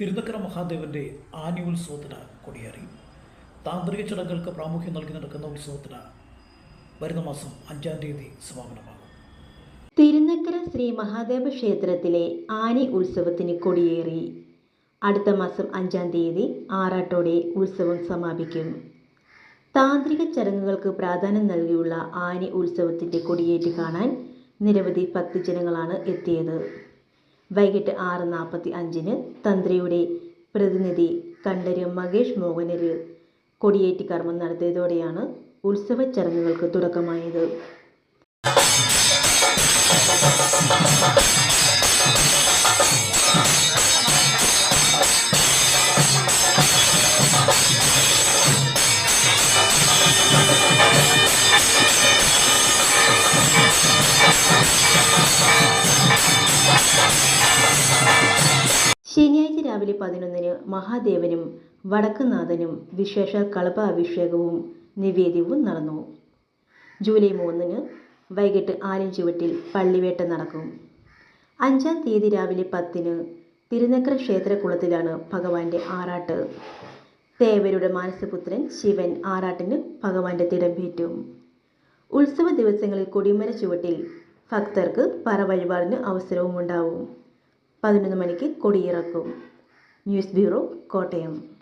തിരുനക്കര മഹാദേവന്റെ ആനുവത്സവത്തിന് കൊടിയേറി. താന്ത്രിക ചടങ്ങുകൾക്ക് പ്രാമുഖ്യം നൽകി നടക്കുന്ന ഉത്സവത്തിന് വരുന്ന മാസം അഞ്ചാം തീയതി സമാപനമാകും. തിരുനക്കര ശ്രീ മഹാദേവ ക്ഷേത്രത്തിലെ ആനി ഉത്സവത്തിന് കൊടിയേറി. അടുത്ത മാസം അഞ്ചാം തീയതി ആറാട്ടോടെ ഉത്സവം സമാപിക്കും. താന്ത്രിക ചടങ്ങുകൾക്ക് പ്രാധാന്യം നൽകിയുള്ള ആനി ഉത്സവത്തിന്റെ കൊടിയേറ്റ് കാണാൻ നിരവധി ഭക്തജനങ്ങളാണ് എത്തിയത്. വൈകിട്ട് ആറ് നാൽപ്പത്തി അഞ്ചിന് തന്ത്രിയുടെ പ്രതിനിധി കണ്ഠര് മകേഷ് മോഹനര് കൊടിയേറ്റ് കർമ്മം നടത്തിയതോടെയാണ് ഉത്സവ ചടങ്ങുകൾക്ക് തുടക്കമായത്. ശനിയാഴ്ച രാവിലെ പതിനൊന്നിന് മഹാദേവനും വടക്കുനാഥനും വിശേഷ കളഭ അഭിഷേകവും നിവേദ്യവും നടന്നു. ജൂലൈ മൂന്നിന് വൈകിട്ട് ആലഞ്ചുവട്ടിൽ പള്ളിവേട്ട നടക്കും. അഞ്ചാം തീയതി രാവിലെ പത്തിന് തിരുനക്കര ക്ഷേത്രക്കുളത്തിലാണ് ഭഗവാന്റെ ആറാട്ട്. തേവരുടെ മാനസപുത്രൻ ശിവൻ ആറാട്ടിന് ഭഗവാന്റെ തിടമ്പേറ്റും ഉത്സവ ദിവസങ്ങളിൽ കൊടിമര ചുവട്ടിൽ ഭക്തർക്ക് പറ വഴിപാടിന് അവസരവും ഉണ്ടാവും പതിനൊന്ന് മണിക്ക് കൊടിയിറക്കും. News bureau Kottayam.